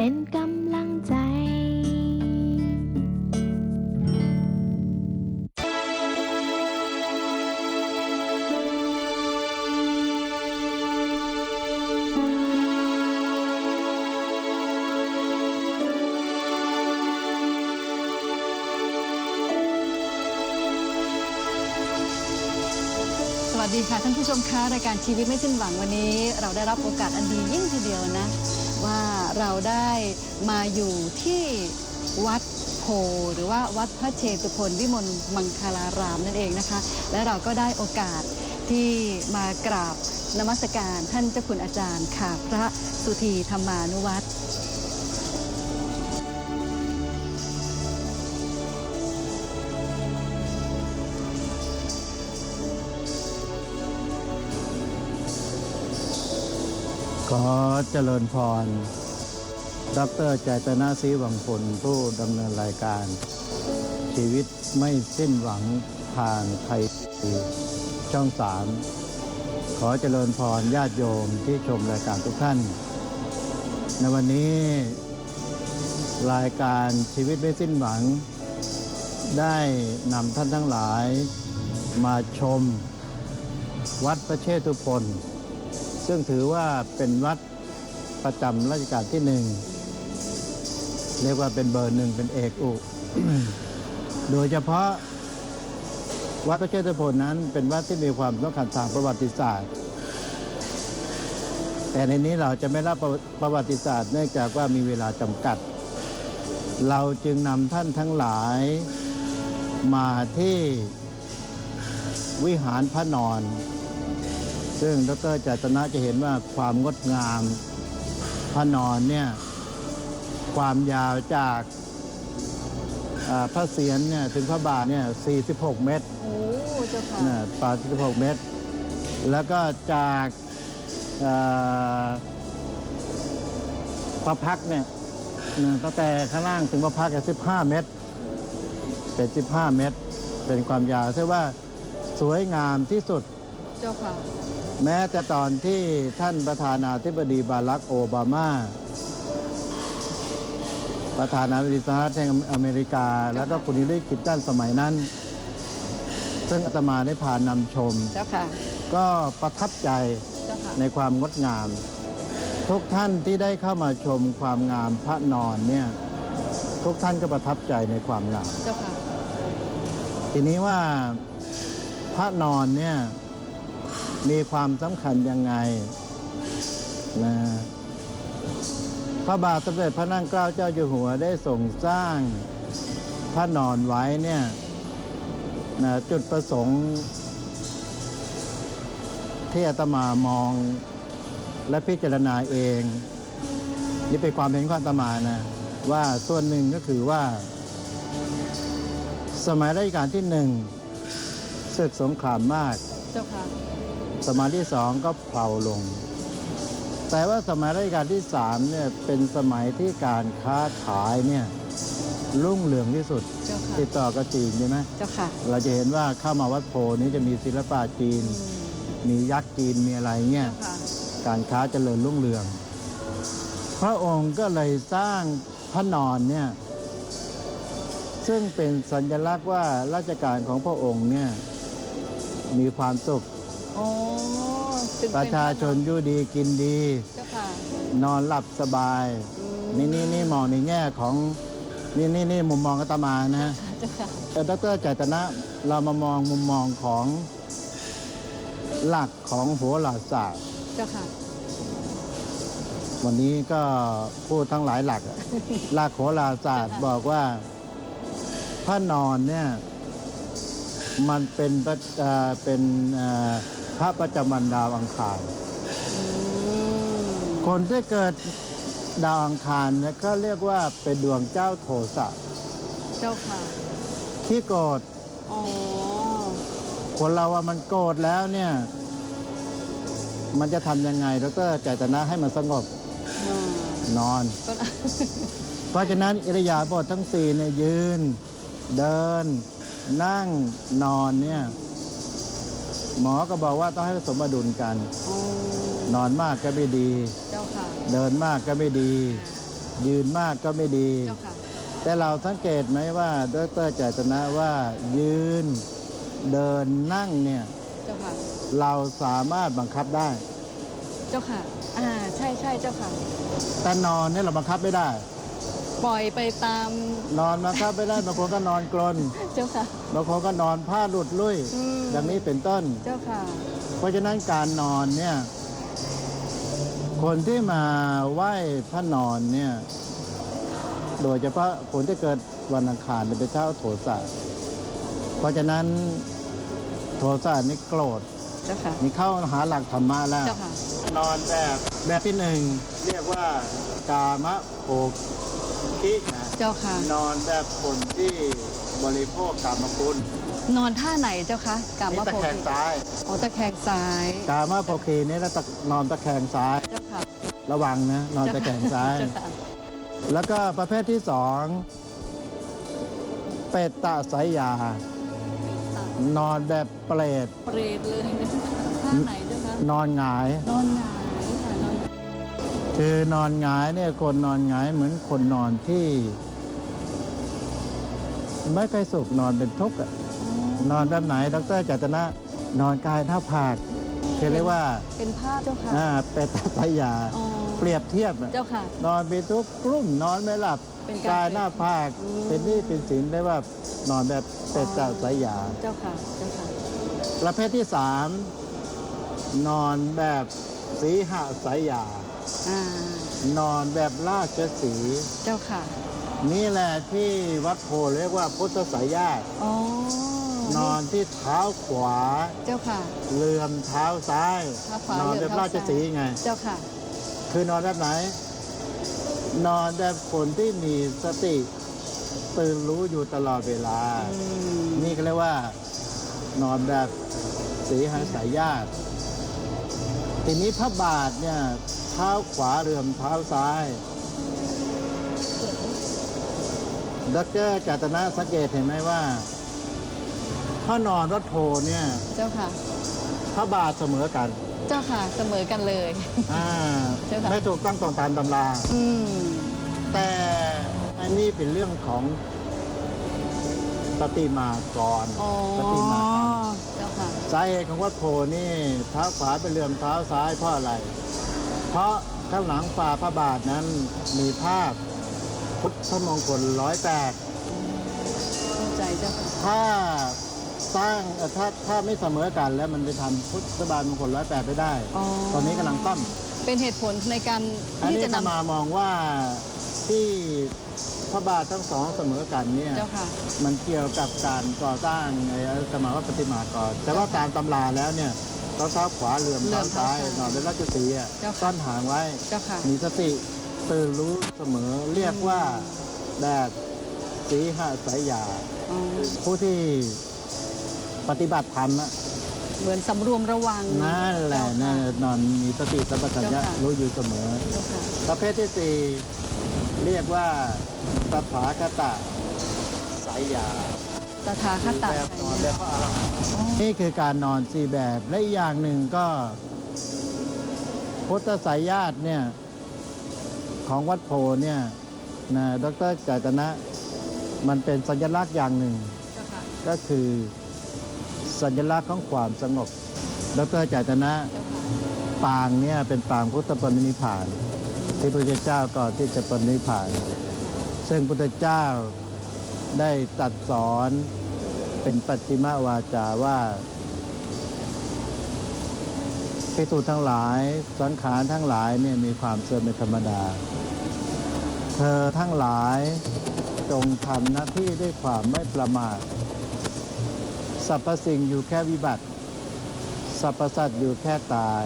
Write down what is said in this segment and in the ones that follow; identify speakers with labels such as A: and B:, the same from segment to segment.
A: เป็นกำลังใจ
B: สวัสดีค่ะท่านผู้ชมคะรายการชีวิตไม่สิ้นหวังวันนี้ เราได้รับโอกาสอันดียิ่งทีเดียวนะ ว่าเราได้มาอยู่ที่วัดโพหรือว่าวัดพระเชตุพนวิมลมังคลารามนั่นเองนะคะ และเราก็ได้โอกาสที่มากราบนมัสการท่านเจ้าคุณอาจารย์ค่ะพระสุธีธรรมานุวัตร
C: อเจริญพร ดรใจตนาศรีหวังผลผู้ดำเนินรายการ ชีวิตไม่สิ้นหวังทางไทยทีวีช่องสามขอเจริญพรญาติโยมที่ชมรายการทุกท่าน ในวันนี้รายการชีวิตไม่สิ้นหวัง ได้นำท่านทั้งหลายมาชม วัดพระเชตุพน ซึ่งถือว่าเป็นวัดประจำราชการที่หนึ่งเรียกว่าเป็นเบอร์หนึ่งเป็นเอกอุ โดยเฉพาะวัดพระเชตุพนนั้น เป็นวัดที่มีความสำคัญทางประวัติศาสตร์ แต่ในนี้เราจะไม่รับประประวัติศาสตร์เนื่องจากว่ามีเวลาจำกัด เราจึงนำท่านทั้งหลายมาที่วิหารพระนอน ซึ่งดรจัตนะจะเห็นว่าความงดงามพระนอนเนี่ยความยาวจากอ่าพระเศียรเนี่ยถึงพระบาทเนี่ย 46 เมตร
B: โอ้เจ้าค่ะ
C: นะปา46 เมตร แล้วก็จากอ่าพระพักตร์เนี่ยนะตั้งแต่ข้างล่างถึงพระพักตร์เนี่ย15 เมตร เป็น 15 เมตร เป็นความยาวซึ่งว่าสวยงามที่สุด
B: เจ้าค่ะ
C: แม้แต่ตอนที่ท่านประธานาธิบดีบารักโอบามา ประธานาธิบดีสหรัฐแห่งอเมริกา แล้วก็คุณฮิลลารีคลินตันสมัยนั้น ซึ่งอาตมาได้ผ่านนำชม
B: เจ้าค่ะ
C: ก็ประทับใจ
B: เจ้าค่ะ
C: ในความงดงาม ทุกท่านที่ได้เข้ามาชมความงามพระนอนเนี่ยทุกท่านก็ประทับใจในความงาม
B: เจ้าค่ะ
C: ทีนี้ว่าพระนอนเนี่ย มีความสำคัญยังไงนะพระบาทสมเด็จพระนั่งเกล้าเจ้าอยู่หัวได้ทรงสร้างพระนอนไว้เนี่ยนะจุดประสงค์ที่อาตมามองและพิจารณาเอง นี่เป็นความเห็นของอาตมานะว่าส่วนหนึ่งก็คือว่า สมัยรัชกาลที่หนึ่งศึกสงครามมาก
B: เจ้าค่ะ
C: สมัยที่สองก็เผาลง แต่ว่าสมัยรัชกาลที่สามเนี่ยเป็นสมัยที่การค้าขายเนี่ยรุ่งเรืองที่สุด
B: เจ้าค่ะ
C: ติดต่อกับจีนใช่ไหม
B: เจ้าค่ะ
C: เราจะเห็นว่าเข้ามาวัดโพนี้จะมีศิลปะจีน
B: อืม
C: มียักษ์จีนมีอะไรเงี้ย
B: เจ้าค่ะ
C: การค้าเจริญรุ่งเรือง พระองค์ก็เลยสร้างพระนอนเนี่ย ซึ่งเป็นสัญลักษณ์ว่าราชการของพระองค์เนี่ยมีความสุข
B: โอ้ถึง
C: ป
B: เป็น
C: ระชาชนอยู่ดีกินดี
B: เจ้าค่ะ
C: นอนหลับสบาย
B: อืม
C: นี่นี่นี่มองในแง่ของนี่นี่นี่มุมมองอาตมานะ
B: เจ้าค่ะ
C: แต่ดรจัตนะเรามามองมุมมองของหลักของโหราศาสตร์
B: เจ้าค่ะ
C: วันนี้ก็พูดทั้งหลายหลักอะ หลักโหราศาสตร์บอกว่าพระนอนเนี่ย มันเป็นพระเอ่อเป็นเอ่อ พระประจำวันดาวอังคาร
B: อืม
C: คนที่เกิดดาวอังคารเนี่ยก็เรียกว่าเป็นดวงเจ้าโทสะ
B: เจ้าค่ะ
C: ขี้โกรธ
B: อ๋อ
C: คนเราว่ามันโกรธแล้วเนี่ย มันจะทำยังไงดรใจตนะให้มันสงบ
B: อ่าน
C: อน
B: ก็
C: เพราะฉะนั้นอิริยาบถทั้งสี่เนี่ยยืน เดิน นั่งนอนเนี่ย หมอก็บอกว่าต้องให้ผสมดุลกัน
B: อ๋อน
C: อนมากก็ไม่ดี
B: เจ้าค่ะ
C: เดินมากก็ไม่ดี ยืนมากก็ไม่ดี
B: เจ้าค่ะ
C: แต่เราสังเกตไหมว่าดรใจตนะว่ายืนเดินนั่งเนี่ย
B: เจ้าค่ะ
C: เราสามารถบังคับได้
B: เจ้าค่ะ อ่า ใช่ใช่เจ้าค่ะ
C: แต่นอนเนี่ยเราบังคับไม่ได้
B: ปล่อยไปตาม
C: นอนบังคับไม่ได้บางคนก็นอนกลน
B: เจ้าค่ะ
C: บางคนก็นอนผ้าหลุดลุ่ย
B: อืม
C: ดังนี้เป็นต้น
B: เจ้าค่ะ
C: เพราะฉะนั้นการนอนเนี่ย คนที่มาไหว้พระนอนเนี่ย โดยเฉพาะคนที่เกิดวันอังคารเนี่ยเป็นเจ้าโทสะเพราะฉะนั้นโทสะนี่โกรธ
B: เจ้าค่ะ
C: นี่เข้าหาหลักธรรมะแล้ว
B: เจ้าค่ะ
C: นอนแบบแบบที่หนึ่งเรียกว่ากามะโภ คินะ
B: เจ้าค่ะ
C: นอนแบบคนที่บริโภคกามคุณ
B: นอนท่าไหนเจ้าคะกา
C: นี่
B: มะ
C: ตะ
B: โพ
C: แคง
B: ธิ
C: ซ้าย
B: อ๋อตะแคงซ้าย
C: กามะโภคีนี่แล้วตะนอนตะแคงซ้าย
B: เจ้าค่ะ
C: ระวังนะนอนตะแคงซ้าย
B: เจ้าค่ะ
C: แล้วก็ประเภทที่สองเป็ดตะสายยา นอนแบบเปรต
B: เปรตเลยนะท่าไหนเจ้าคะ
C: นอนหงาย
B: นอนหงายค่ะนอน
C: คือนอนหงายเนี่ยคนนอนหงายเหมือนคนนอนที่ ไม่เคยสุขนอนเป็นทุกข์อะนอนแบบไหนดรจัตนะนอนกายหน้าผากคือเรียกว่า
B: เป็นภาพเจ้าค่ะ
C: อ่าเป็ดตะสายยา
B: อ๋อ
C: เปรียบเทียบอะ
B: เจ้าค่ะ
C: นอนเป็นทุกข์กลุ่มนอนไม่หลับ
B: เป็นการ
C: กายหน้าผาก
B: อืม
C: เป็นหนี่เป็นสินได้ว่านอนแบบเป็ดตะสายยา
B: เจ้าค่ะเจ้าค่ะ
C: ประเภทที่สามนอนแบบสีหสายยา
B: อ่า
C: นอนแบบราชสีห์
B: เจ้าค่ะ
C: นี่แหละที่วัดโพเรียกว่าพุทธสายญาติ
B: อ๋อน
C: อนที่เท้าขวา
B: เจ้าค่ะ
C: เลื่อมเท้าซ้าย
B: เท้าขวาน
C: อน
B: เหลื่
C: แบ
B: อม
C: บ
B: เท้า
C: ราชสีห์ไง
B: เจ้าค่ะ
C: คือนอนแบบไหน นอนแบบคนที่มีสติตื่นรู้อยู่ตลอดเวลา
B: อืม
C: นี่ก็เรียกว่า นอนแบบสีหสายญาติทีนี้พระบาทเนี่ยเท้าขวาเรื่อมเท้าซ้าย ดรจัตนะสังเกตเห็นไหมว่าพระนอนวัดโพเนี่ย
B: เจ้าค่ะ
C: พระบาทเสมอกัน
B: เจ้าค่ะ เสมอกันเลย
C: อ่า
B: เจ้าค่ะ
C: ไม่ถูกต้องตรงตามตำรา
B: อืม
C: แต่อันนี้เป็นเรื่องของปฏิมากร
B: อ๋อ
C: ปฏิมากรรม
B: เจ้าค่ะ
C: สาเหตุของวัดโพนี่เท้าขวาเป็นเลื่อมเท้าซ้ายเพราะอะไร เพราะข้างหลังฝ่าพระบาทนั้นมีภาพพุทธมงคลร้อยแปด
B: เข้าใจเจ้าค่ะ
C: ถ้าสร้างเอ่อถ้าถ้าไม่เสมอกันแล้วมันไปทำพุทธบาลมงคลร้อยแปดไม่ได้
B: อ๋อ
C: ตอนนี้กำลังต้ม
B: เป็นเหตุผลในการ
C: อัน
B: ที่
C: นี้
B: จะ
C: จะ
B: นำ
C: มามองว่าที่พระบาททั้งสองเสมอกันเนี่ย
B: เจ้าค่ะ
C: มันเกี่ยวกับการก่อสร้างในสมัยว่าปฏิมากรแต่ว่าตามตำราแล้วเนี่ย เราเท้าขวาเหลื่อม
B: เหลื่
C: เท้า
B: อม
C: ซ้าย
B: เท้าซ้าย
C: นอนเป็นราชสีห์อะ
B: เจ้าค่ะ
C: ซ่อนหางไว้
B: เจ้าค่ะ
C: มีสติตื่นรู้เสมอเรียกว่าแบบสีหสายยา
B: อ๋อ
C: ผู้ที่ปฏิบัติธรรมอะ
B: เหมือนสำรวมระวัง
C: นั่นแหละนั่นนอนมีสติสัมปชัญญะ
B: เจ้าค่ะ
C: รู้อยู่เสมอ
B: เจ้าค่ะ
C: ประเภทที่สี่เรียกว่าสถาคตะสายยา
B: ตถาคต
C: แบบนอนแบ
B: ชัย
C: บพระอรหันต์นี่คือการนอนสี่แบบและอีกอย่างหนึ่งก็ พุทธสายญาติเนี่ย ของวัดโพเนี่ยนะดรจายตนะ มันเป็นสัญลักษณ์อย่างหนึ่ง
B: เจ้าค่ะ
C: ก็คือสัญลักษณ์ของความสงบดรจายตนะ
B: เจ้าค่ะ
C: ปางเนี่ยเป็นปางพุทธปรินิพพาน ที่พระพุทธเจ้าก่อนที่จะปรินิพพาน ซึ่งพระพุทธเจ้าได้ตรัดสอน เป็นปัจจิมวาจาว่าพิสูจทั้งหลายสังขารทั้งหลายเนี่ยมีความเสื่อมเป็นธรรมดา เธอทั้งหลายจงทำหน้าที่ด้วยความไม่ประมาทสรรพสิ่งอยู่แค่วิบัติสรรพสัตว์อยู่แค่ตาย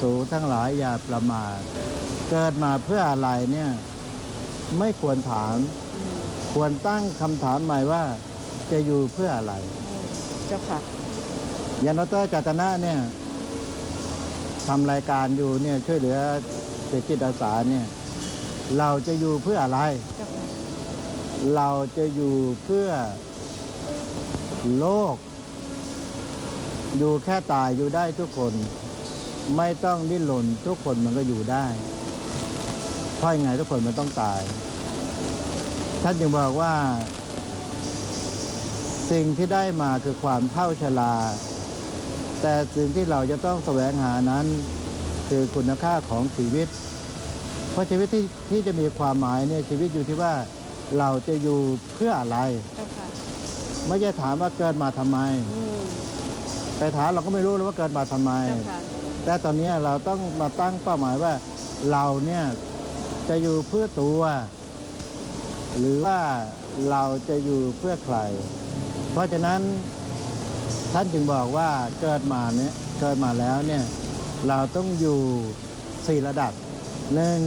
C: สูทั้งหลายอย่าประมาทเกิดมาเพื่ออะไรเนี่ย ไม่ควรถาม ควรตั้งคำถามใหม่ว่า จะอยู่เพื่ออะไร
B: เจ้าค่ะ
C: ยานดรจัตนะเนี่ยทำรายการอยู่เนี่ยช่วยเหลือเด็กจิตอาสาเนี่ย เราจะอยู่เพื่ออะไร
B: เจ้าค่ะ
C: เราจะอยู่เพื่อโลก อยู่แค่ตายอยู่ได้ทุกคน ไม่ต้องดิ้นรนทุกคนมันก็อยู่ได้เพราะยังไงทุกคนมันต้องตาย ท่านจึงบอกว่า สิ่งที่ได้มาคือความเท่าชรา แต่สิ่งที่เราจะต้องแสวงหานั้น คือคุณค่าของชีวิต เพราะชีวิตที่ที่จะมีความหมายเนี่ยชีวิตอยู่ที่ว่าเราจะอยู่เพื่ออะไร ไม่ใช่ถามว่าเกิดมาทำไม
B: ม
C: ไปถามเราก็ไม่รู้เลยว่าเกิดมาทำไม แต่ตอนนี้เราต้องมาตั้งเป้าหมายว่าเราเนี่ยจะอยู่เพื่อตัว หรือว่าเราจะอยู่เพื่อใคร เพราะฉะนั้นท่านจึงบอกว่าเกิดมาเนี่ยเกิดมาแล้วเนี่ยเราต้องอยู่สี่ระดับหนึ่ง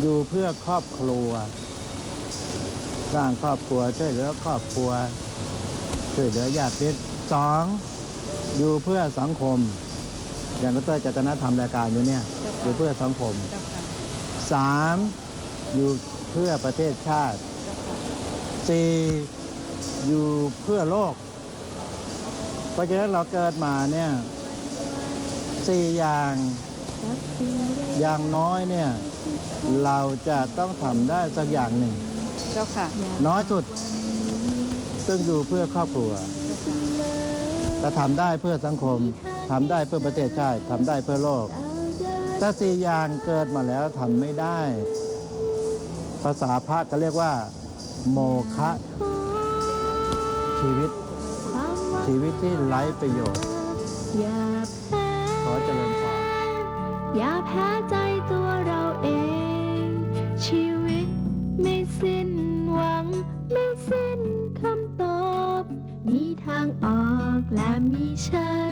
C: อยู่เพื่อครอบครัว สร้างครอบครัวช่วยเหลือครอบครัวช่วยเหลือญาติมิตรสองอยู่เพื่อสังคม อย่างดรจัตนาทำรายการอยู่เนี่ยอยู่เพื่อสังคมสามอยู่เพื่อประเทศชาติสี่ อยู่เพื่อโลก เพราะฉะนั้นเราเกิดมาเนี่ยสี่อย่างอย่างน้อยเนี่ย เราจะต้องทำได้สักอย่างหนึ่ง
B: เจ้าค่ะ
C: น้อยสุด ซึ่งอยู่เพื่อครอบครัวแต่ทำได้เพื่อสังคมทำได้เพื่อประเทศชาติทำได้เพื่อโลกถ้าสี่อย่างเกิดมาแล้วทำไม่ได้ ภาษาพระก็เรียกว่า โมฆะ ชีวิตที่ไร้ประโยชน์
A: อย่าแพ้
C: ขอเจริญพร
A: อย่าแพ้ใจตัวเราเอง ชีวิตไม่สิ้นหวัง ไม่สิ้นคำตอบ มีทางออกและมีฉัน